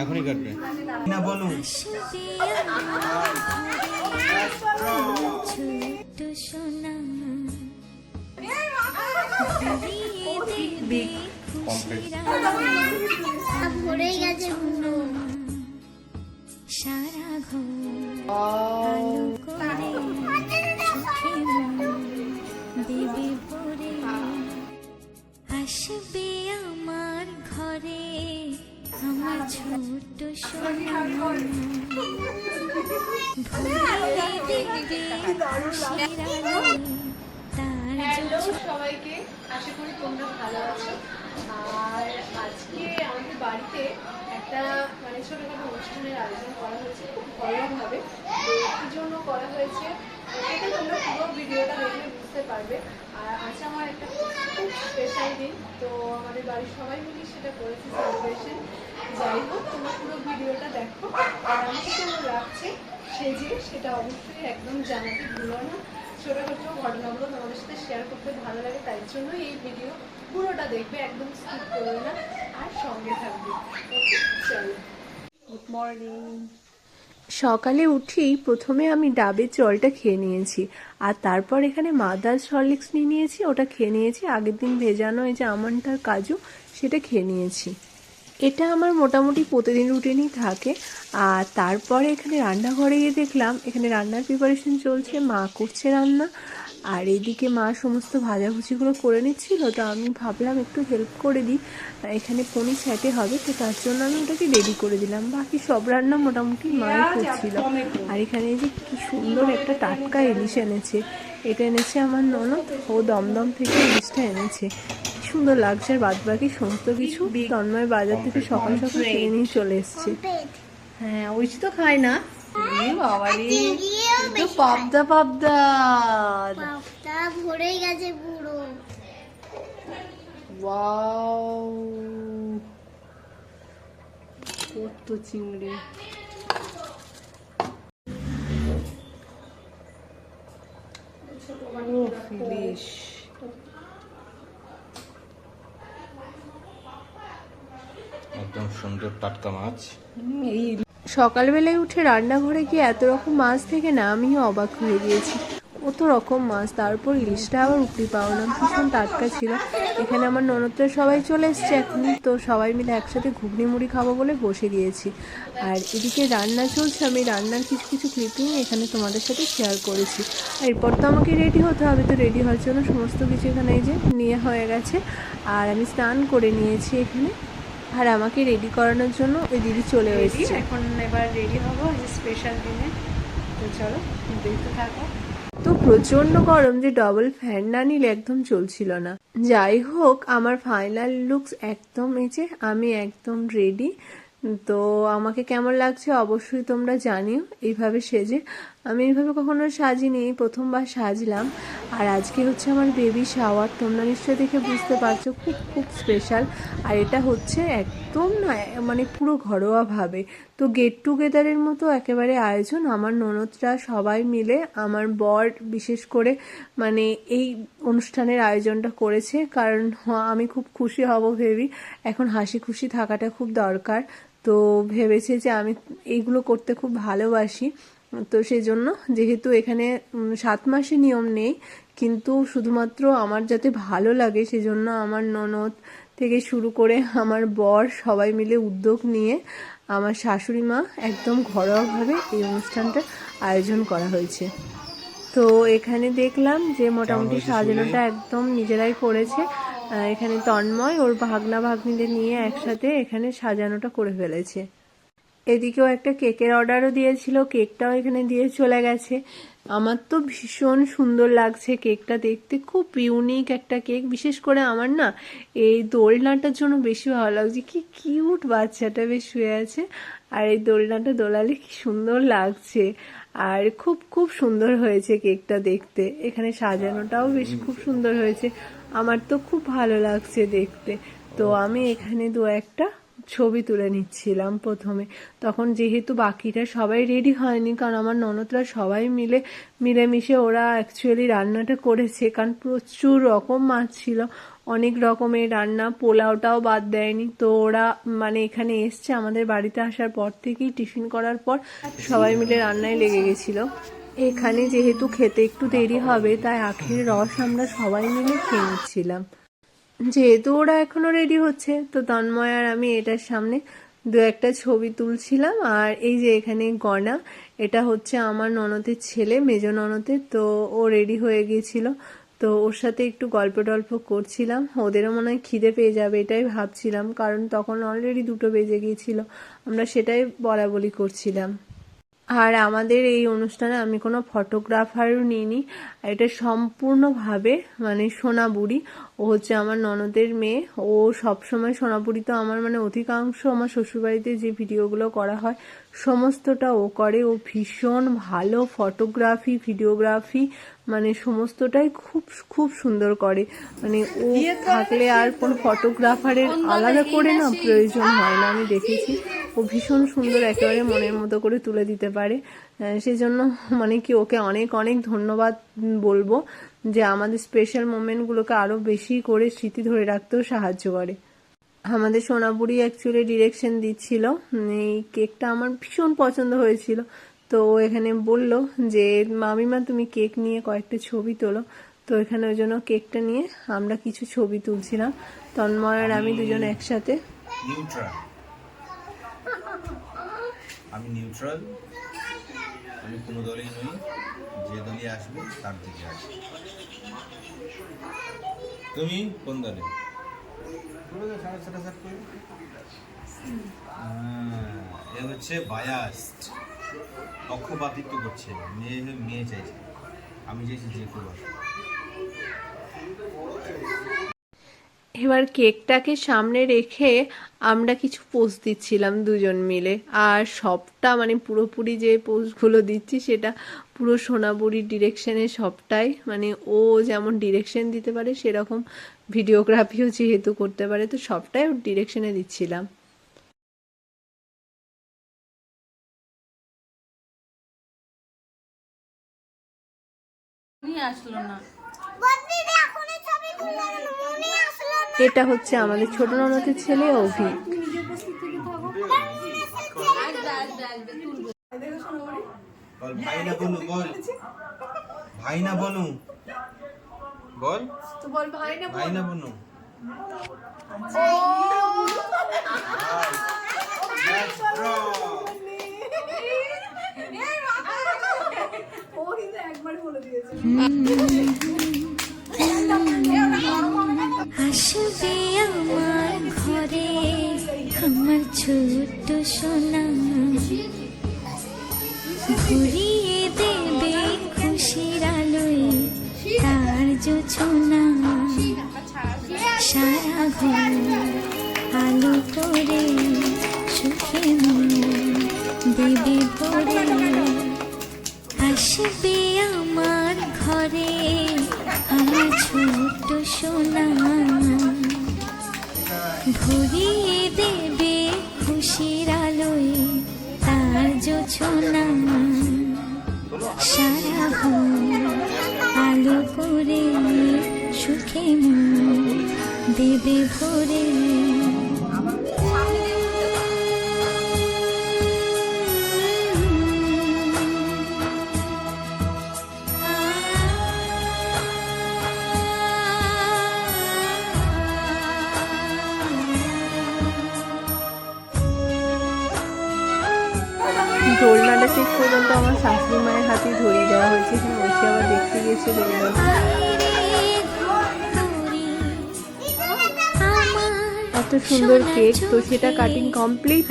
এখনই কাটবে। না বলো ছোট সোনা খুশিরা ভরে গেছে পুরো সারা ঘর আমার ছোট হ্যালো সবাইকে। আশা করি তোমরা ভালো আছো। আর আজকে আমাদের বাড়িতে একটা মানে ছোটখাটো অনুষ্ঠানের আয়োজন করা হয়েছে খুব ঘরোয়াভাবে তো কি জন্য করা হয়েছে। এটা তোমরা পুরো ভিডিওটা দেখলে বুঝতে পারবে। আর আজ আমার একটা খুব স্পেশাল দিন। তো আমাদের বাড়ির সবাই মিলে সেটা করেছে সেলিব্রেশন যাই হোক তোমরা পুরো ভিডিওটা দেখো, আর কেমন লাগছে সেজে সেটা অবশ্যই একদম জানাতে ভুলো না। ছোটখাটো ঘটনাগুলো তোমাদের সাথে শেয়ার করতে ভালো লাগে, তাই জন্যই এই ভিডিও পুরোটা দেখবে, একদম স্কিপ করবে না, আর সঙ্গে থাকবে। ওকে চলো। গুড মর্নিং সকালে উঠেই প্রথমে আমি ডাবের জলটা খেয়ে নিয়েছি, আর তারপর এখানে মাদার সরলিক্স নিয়ে নিয়েছি, ওটা খেয়ে নিয়েছি। আগের দিন ভেজানো এই যে আমন্ডার কাজু, সেটা খেয়ে নিয়েছি। এটা আমার মোটামুটি প্রতিদিন রুটিনই থাকে। আর তারপরে এখানে রান্নাঘরে গিয়ে দেখলাম, এখানে রান্নার প্রিপারেশন চলছে, মা করছে রান্না। আর এইদিকে মা সমস্ত ভাজাভুজিগুলো করে নিচ্ছিল, তো আমি ভাবলাম একটু হেল্প করে দিই। এখানে পনির স্যাটে হবে, তো তার জন্য আমি ওটাকে রেডি করে দিলাম। বাকি সব রান্না মোটামুটি মাই করছিল। আর এখানে যে কি সুন্দর একটা টাটকা ইলিশ এনেছে। এটা এনেছে আমার ননদ, ও দমদম থেকে ইলিশটা এনেছে। সুন্দর লাগছে আর বাদ বাকি সমস্ত কিছু তন্ময় বাজার থেকে সকাল সকাল কিনে নিয়ে চলে এসছে। হ্যাঁ ঐশী তো খায় না। পাবদা পাবদা। ভরে গেছে পুরো। কত চিংড়ি। ও ফিলিশ। একদম সুন্দর টাটকা মাছ। এই সকালবেলায় উঠে রান্নাঘরে গিয়ে এত রকম মাছ থেকে না আমিও অবাক হয়ে গিয়েছি। কত রকম মাছ, তারপর ইলিশটা আবার উপরি পাওনা, ভীষণ টাটকা ছিল। এখানে আমার ননদরা সবাই চলে এসছে, এখন তো সবাই মিলে একসাথে ঘুগনি মুড়ি খাব বলে বসে দিয়েছি আর এদিকে রান্না চলছে, আমি রান্নার কিছু কিছু ক্লিপিং এখানে তোমাদের সাথে শেয়ার করেছি। আর এরপর তো আমাকে রেডি হতে হবে, তো রেডি হওয়ার জন্য সমস্ত কিছু এখানে যে নিয়ে হয়ে গেছে। আর আমি স্নান করে নিয়েছি এখানে। আর আমাকে রেডি করানোর জন্য ওই দিদি চলে এসেছে। এখন এবার রেডি হব স্পেশাল দিনে। তো চলো দেখতে থাকো। তো প্রচণ্ড গরম যে ডবল ফ্যান না নিলে একদম চলছিল না। যাই হোক আমার ফাইনাল লুকস একদম যে আমি একদম রেডি তো আমাকে কেমন লাগছে অবশ্যই তোমরা জানিও। এইভাবে সেজে আমি এইভাবে কখনো সাজিনি, প্রথমবার সাজলাম। আর আজকে হচ্ছে আমার বেবি শাওয়ার তোমরা নিশ্চয়ই দেখে বুঝতে পারছ, খুব খুব স্পেশাল আর এটা হচ্ছে একদম না মানে পুরো ঘরোয়াভাবে। তো গেট টুগেদারের মতো একেবারে আয়োজন। আমার ননদরা সবাই মিলে আমার বর বিশেষ করে মানে এই অনুষ্ঠানের আয়োজনটা করেছে। কারণ আমি খুব খুশি হব ভেবি এখন হাসি খুশি থাকাটা খুব দরকার। তো ভেবেছে যে আমি এইগুলো করতে খুব ভালোবাসি। তো সেই জন্য যেহেতু এখানে সাত মাসে নিয়ম নেই কিন্তু শুধুমাত্র আমার যাতে ভালো লাগে সেজন্য আমার ননদ থেকে শুরু করে আমার বর সবাই মিলে উদ্যোগ নিয়ে আমার শাশুড়ি মা একদম ঘরোয়াভাবে এই অনুষ্ঠানটা আয়োজন করা হয়েছে। তো এখানে দেখলাম যে মোটামুটি সাজানোটা একদম নিজেরাই করেছে। এখানে তন্ময় ওর ভাগনা ভাগ্নিদের নিয়ে একসাথে এখানে সাজানোটা করে ফেলেছে। এদিকেও একটা কেকের অর্ডারও দিয়েছিল কেকটাও এখানে দিয়ে চলে গেছে। আমার তো ভীষণ সুন্দর লাগছে কেকটা দেখতে খুব ইউনিক একটা কেক। বিশেষ করে আমার না এই দোলনাটার জন্য বেশি ভালো লাগছে। কি কিউট বাচ্চাটা বেশ শুয়ে আছে। আর এই দোলনাটা দোলালে কি সুন্দর লাগছে। আর খুব খুব সুন্দর হয়েছে কেকটা দেখতে। এখানে সাজানোটাও বেশ খুব সুন্দর হয়েছে। আমার তো খুব ভালো লাগছে দেখতে। তো আমি এখানে দু একটা ছবি তুলে নিচ্ছিলাম প্রথমে। তখন যেহেতু বাকিটা সবাই রেডি হয়নি, কারণ আমার ননদরা সবাই মিলে, মিলেমিশে ওরা অ্যাকচুয়ালি রান্নাটা করেছে, কারণ প্রচুর রকম মাছ ছিল। অনেক রকমের রান্না, পোলাওটাও বাদ দেয়নি। তো ওরা মানে এখানে এসছে আমাদের বাড়িতে আসার পর থেকেই, টিফিন করার পর সবাই মিলে রান্নায় লেগে গেছিল। এখানে যেহেতু খেতে একটু দেরি হবে, তাই আখের রস আমরা সবাই মিলে খেয়ে নিচ্ছিলাম। যেহেতু ওরা এখনও রেডি হচ্ছে, তো তন্ময় আর আমি এটার সামনে দু একটা ছবি তুলছিলাম। আর এই যে এখানে গনা এটা হচ্ছে আমার ননদের ছেলে, মেজ ননদের, তো ও রেডি হয়ে গিয়েছিল। তো ওর সাথে একটু গল্প টল্প করছিলাম। ওদেরও মনে হয় খিদে পেয়ে যাবে, এটাই ভাবছিলাম। কারণ তখন অলরেডি দুটো বেজে গিয়েছিল, আমরা সেটাই বলা বলি করছিলাম। আর আমাদের এই অনুষ্ঠানে আমি কোনো ফটোগ্রাফারও নিইনি। এটা সম্পূর্ণভাবে মানে সোনাবুড়ি। ও হচ্ছে আমার ননদের মেয়ে। ও সবসময় সোনাবুড়ি তো আমার মানে অধিকাংশ আমার শ্বশুরবাড়িতে যে ভিডিওগুলো করা হয় সমস্তটা ও করে। ও ভীষণ ভালো ফটোগ্রাফি ভিডিওগ্রাফি মানে সমস্তটাই খুব খুব সুন্দর করে। মানে ও থাকলে আর কোন ফটোগ্রাফারের আলাদা করে না প্রয়োজন হয় না আমি দেখেছি। ও ভীষণ সুন্দর একেবারে মনের মতো করে তুলে দিতে পারে। সেজন্য মানে কি ওকে অনেক অনেক ধন্যবাদ বলব। যে আমাদের স্পেশাল মোমেন্টগুলোকে আরও বেশি করে স্মৃতি ধরে রাখতেও সাহায্য করে। আমাদের সোনাপুরি অ্যাকচুয়ালি ডিরেকশন দিচ্ছিল। এই কেকটা আমার ভীষণ পছন্দ হয়েছিল। তো এখানে বলল যে মামিমা তুমি কেক নিয়ে কয়েকটা ছবি তোলো। তো এখানে ওই জন্য কেকটা নিয়ে আমরা কিছু ছবি তুলছিলাম। তন্ময় আর আমি দুজন একসাথে আমি নিউট্রাল আমি কোনো দলেই নই। যে দলই আসবে, তার দিকে আসবে তুমি কোন দলে সাড়ে ছটা সাত করে। এ হচ্ছে বায়াস্ট পক্ষপাতিত্ব করছে, মেয়ে মেয়ে চাইছে আমি চাইছি যে কেউ। এবার কেকটাকে সামনে রেখে আমরা কিছু পোস্ট দিচ্ছিলাম দুজন মিলে। আর সবটা মানে পুরোপুরি যে পোস্টগুলো দিচ্ছি সেটা পুরো সোনাবুড়ির ডিরেকশনে সবটাই। মানে ও যেমন ডিরেকশন দিতে পারে সেরকম ভিডিওগ্রাফিও যেহেতু করতে পারে তো সবটাই ওর ডিরেকশনে দিচ্ছিলাম। আসলো না। এটা হচ্ছে আমাদের ছোট ননদের ছেলে অভিক বল ভাই না বনু বল। ভাই না বনু বল। তো বল। ভাই না ভাই না বনু Let's go! আসবে ছোট্ট সোনা ঘুরিয়ে দেবে খুশির আলোয় তার জোছনা। সারা ঘর আলো করে সুখে দেবে ভরে। আসবে আমার ঘরে আমার ছোট্ট সোনা। ঘুরিয়ে দেবে খুশির আলোয় তার জোছনা সারা আলো করে সুখে মন দেবে ভরে। মায়ের দেওয়া হয়েছে, এখানে বসে আবার দেখতে গেছে এত সুন্দর কেক তো সেটা কাটিং কমপ্লিট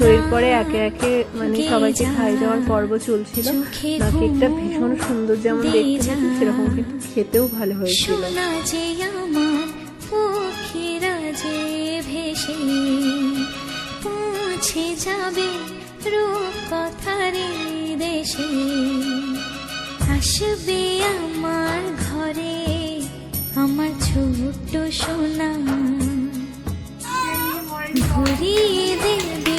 তো এরপরে একে একে মানে সবাইকে খাই দেওয়ার পর্ব চলছিল। না কেকটা ভীষণ সুন্দর যেমন দেখতে সেরকম কিন্তু খেতেও ভালো হয়েছিল। পৌঁছে যাবে রূপ কথারে দেশে। আসবে আমার ঘরে আমার ছোট্ট সোনা। ভরিয়ে দেবে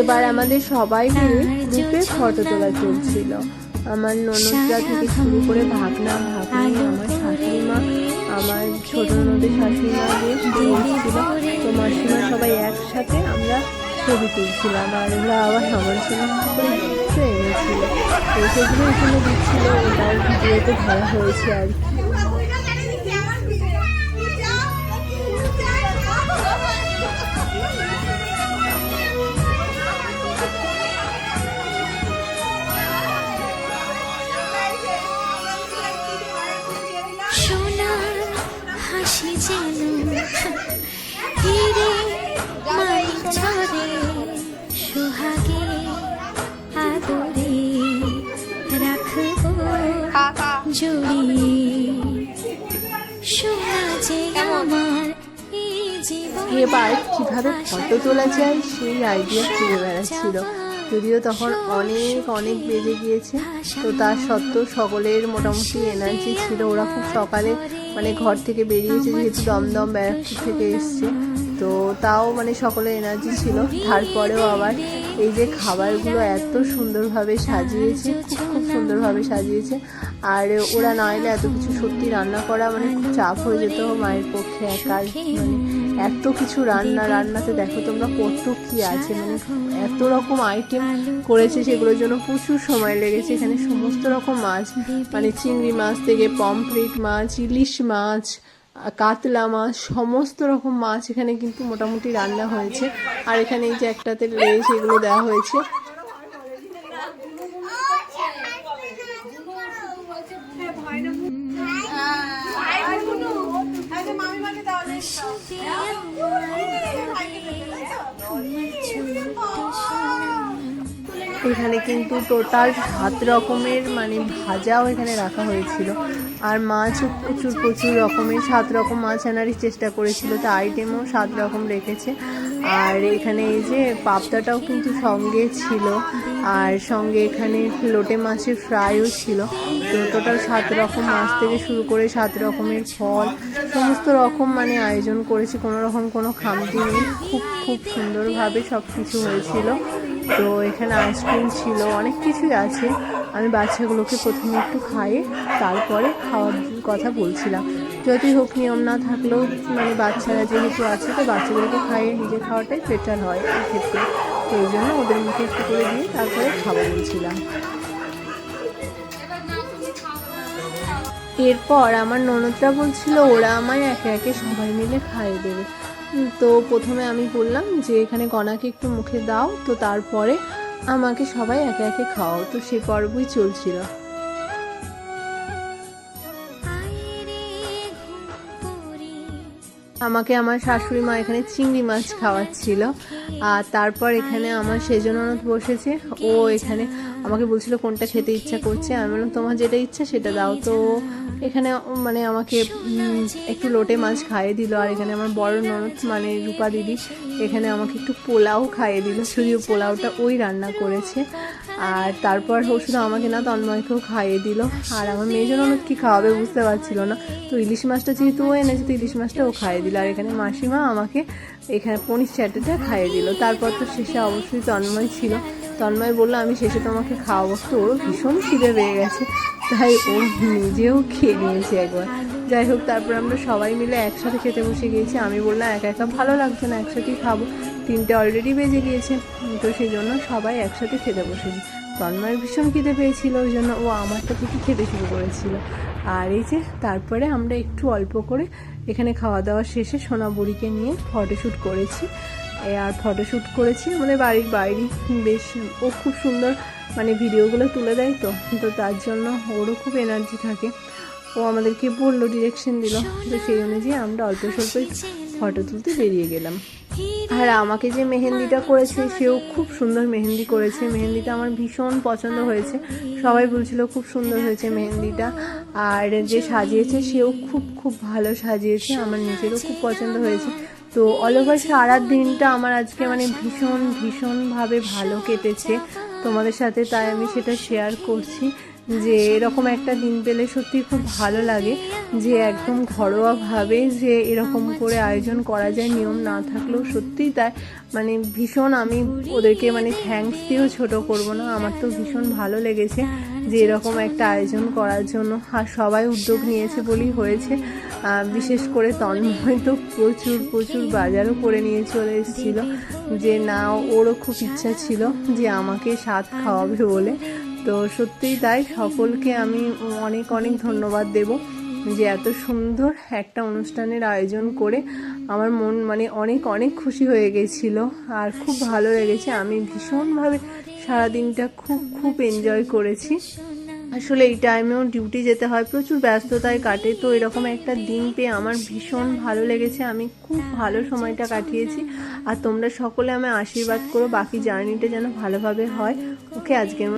এবার আমাদের সবাই মিলে গ্রুপে ফটো তোলা চলছিল। আমার ননদরা থেকে শুরু করে ভাগনা ভাগ্নি আমার শাশুড়ি মা আমার ছোট নদীর শাশুড়িমা দিয়ে ছিল তো মাসিমা সবাই একসাথে আমরা ছবি তুলছিলাম। আর ওরা আবার আমার জন্য এনেছিল তো সেগুলো এখানে দিচ্ছিল ওটাও ভিডিওতে ধরা হয়েছে আর কি। এবার কীভাবে ফটো তোলা যায় সেই আইডিয়া ফিরে বেড়াচ্ছিল। যদিও তখন অনেক অনেক বেজে গিয়েছে, তো তার সত্ত্বেও সকলের মোটামুটি এনার্জি ছিল। ওরা খুব সকালে মানে ঘর থেকে বেরিয়েছে, যেহেতু দমদম ব্যারাকপুর থেকে এসছে, তো তাও মানে সকলের এনার্জি ছিল। তারপরেও আবার এই যে খাবারগুলো এত সুন্দরভাবে সাজিয়েছে, খুব সুন্দরভাবে সাজিয়েছে। আর ওরা না এলে এত কিছু সত্যি রান্না করা মানে চাপ হয়ে যেত মায়ের পক্ষে একার মানে এত কিছু রান্না, রান্নাতে দেখো তোমরা কত কি আছে মানে এত রকম আইটেম করেছে সেগুলোর জন্য প্রচুর সময় লেগেছে। এখানে সমস্ত রকম মাছ মানে চিংড়ি মাছ থেকে পমফ্রেট মাছ, ইলিশ মাছ কাতলা মাছ, সমস্ত রকম মাছ এখানে কিন্তু মোটামুটি রান্না হয়েছে। আর এখানে এই যে একটাতে লেস এগুলো দেওয়া হয়েছে। এখানে কিন্তু টোটাল সাত রকমের মানে ভাজাও এখানে রাখা হয়েছিল। আর মাছও প্রচুর প্রচুর রকমের, সাত রকম মাছ আনারই চেষ্টা করেছিল। তো আইটেমও সাত রকম রেখেছে। আর এখানে এই যে পাবদাটাও কিন্তু সঙ্গে ছিল। আর সঙ্গে এখানে লোটে মাছের ফ্রাইও ছিল। তো টোটাল সাত রকম মাছ থেকে শুরু করে সাত রকমের ফল, সমস্ত রকম মানে আয়োজন করেছে। কোনো রকম কোনো খামতি নেই। খুব খুব সুন্দরভাবে সব কিছু হয়েছিল। তো এখানে আইসক্রিম ছিল, অনেক কিছুই আছে। আমি বাচ্চাগুলোকে প্রথমে একটু খাইয়ে তারপরে খাওয়ার কথা বলছিলাম। যতই হোক নিয়ম না থাকলেও মানে বাচ্চারা যেহেতু আছে, তো বাচ্চাগুলোকে খাইয়ে নিজে খাওয়াটাই বেটার হয় এই ক্ষেত্রে তো এই জন্য ওদের মুখে একটু করে দিয়ে তারপরে খাব বলছিলাম। এরপর আমার ননদরা বলছিল, ওরা আমায় একে একে সবাই মিলে খাইয়ে দেবে। তো প্রথমে আমি বললাম যে, এখানে কণাকে একটু মুখে দাও। তো তারপরে আমাকে সবাই একে একে খাওয়াও, তো সে পর্বই চলছিল। আমাকে আমার শাশুড়ি মা এখানে চিংড়ি মাছ খাওয়াচ্ছিল, আর তারপর এখানে আমার সেজন বসেছে, ও এখানে আমাকে বলছিল কোনটা খেতে ইচ্ছা করছে। আমি বললাম, তোমার যেটা ইচ্ছা সেটা দাও। তো এখানে মানে আমাকে একটু লোটে মাছ খাইয়ে দিল। আর এখানে আমার বড় ননদ মানে রূপা দিদি, এখানে আমাকে একটু পোলাও খাইয়ে দিল। যদিও পোলাওটা ওই রান্না করেছে। আর তারপর ও শুধু আমাকে না, তন্ময়কেও খাইয়ে দিল। আর আমার মেয়েজন অনেক কী খাওয়াবে বুঝতে পারছিল না। তো ইলিশ মাছটা যেহেতু ও এনেছে, তো ইলিশ মাছটা ও খাইয়ে দিল। আর এখানে মাসিমা আমাকে এখানে পনির চ্যাটেটা খাইয়ে দিল। তারপর তো শেষে অবশ্যই তন্ময় ছিল। তন্ময় বলল, আমি শেষে তোমাকে খাওয়াবো। তো ওরও ভীষণ খিদে পেয়ে গেছে। তাই ও নিজেও খেয়ে নিয়েছে একবার। যাই হোক, তারপর আমরা সবাই মিলে একসাথে খেতে বসে গিয়েছি। আমি বললাম, একা একা ভালো লাগছে না, একসাথেই খাব। তিনটে অলরেডি বেজে গিয়েছে। তো সেই জন্য সবাই একসাথে খেতে বসেছি। তন্ময়ের ভীষণ খিদে পেয়েছিল, ওই জন্য ও আমারটা থেকে খেতে শুরু করেছিল। আর এই যে, তারপরে আমরা একটু অল্প করে এখানে খাওয়া দাওয়া শেষে সোনা বুড়িকে নিয়ে ফটোশ্যুট করেছি। আর ফটোশ্যুট করেছি। আমাদের বাড়ির বাইরে বেশ ও খুব সুন্দর মানে ভিডিওগুলো তুলে দেয় তো। তো তার জন্য ওরও খুব এনার্জি থাকে। ও আমাদেরকে বলল ডিরেকশন দিল। তো সেই অনুযায়ী আমরা অল্প স্বল্প ফটো তুলতে বেরিয়ে গেলাম। আর আমাকে যে মেহেন্দিটা করেছে, সেও খুব সুন্দর মেহেন্দি করেছে। মেহেন্দিটা আমার ভীষণ পছন্দ হয়েছে। সবাই বলছিল খুব সুন্দর হয়েছে মেহেন্দিটা। আর যে সাজিয়েছে, সেও খুব খুব ভালো সাজিয়েছে। আমার নিজেরও খুব পছন্দ হয়েছে। তো অল ওভার সারা দিনটা আমার আজকে মানে ভীষণ, ভীষণভাবে ভালো কেটেছে। তোমাদের সাথে তাই আমি সেটা শেয়ার করছি যে এরকম একটা দিন পেলে সত্যি খুব ভালো লাগে যে একদম ঘরোয়াভাবে যে এরকম করে আয়োজন করা যায়, নিয়ম না থাকলেও সত্যিই তাই। মানে ভীষণ আমি ওদেরকে মানে থ্যাঙ্কস দিয়েও ছোট করব না, আমার তো ভীষণ ভালো লেগেছে। যে এরকম একটা আয়োজন করার জন্য আর সবাই উদ্যোগ নিয়েছে বলেই হয়েছে। বিশেষ করে তন্ময় তো প্রচুর প্রচুর বাজারও করে নিয়ে চলে এসেছিল যে না, ওরও খুব ইচ্ছা ছিল যে আমাকে স্বাদ খাওয়াবে বলে। তো সত্যিই তাই, সকলকে আমি অনেক অনেক ধন্যবাদ দেব যে এত সুন্দর একটা অনুষ্ঠানের আয়োজন করে আমার মন মানে অনেক অনেক খুশি হয়ে গেছিল। আর খুব ভালো লেগেছে। আমি ভীষণভাবে সারাদিনটা খুব খুব এনজয় করেছি। আসলে এই টাইমেও ডিউটি যেতে হয়, প্রচুর ব্যস্ততায় কাটে, তো এরকম একটা দিন পেয়ে আমার ভীষণ ভালো লেগেছে। আমি খুব ভালো সময়টা কাটিয়েছি। আর তোমরা সকলে আমায় আশীর্বাদ করো, বাকি জার্নিটা যেন ভালোভাবে হয়। ওকে আজকে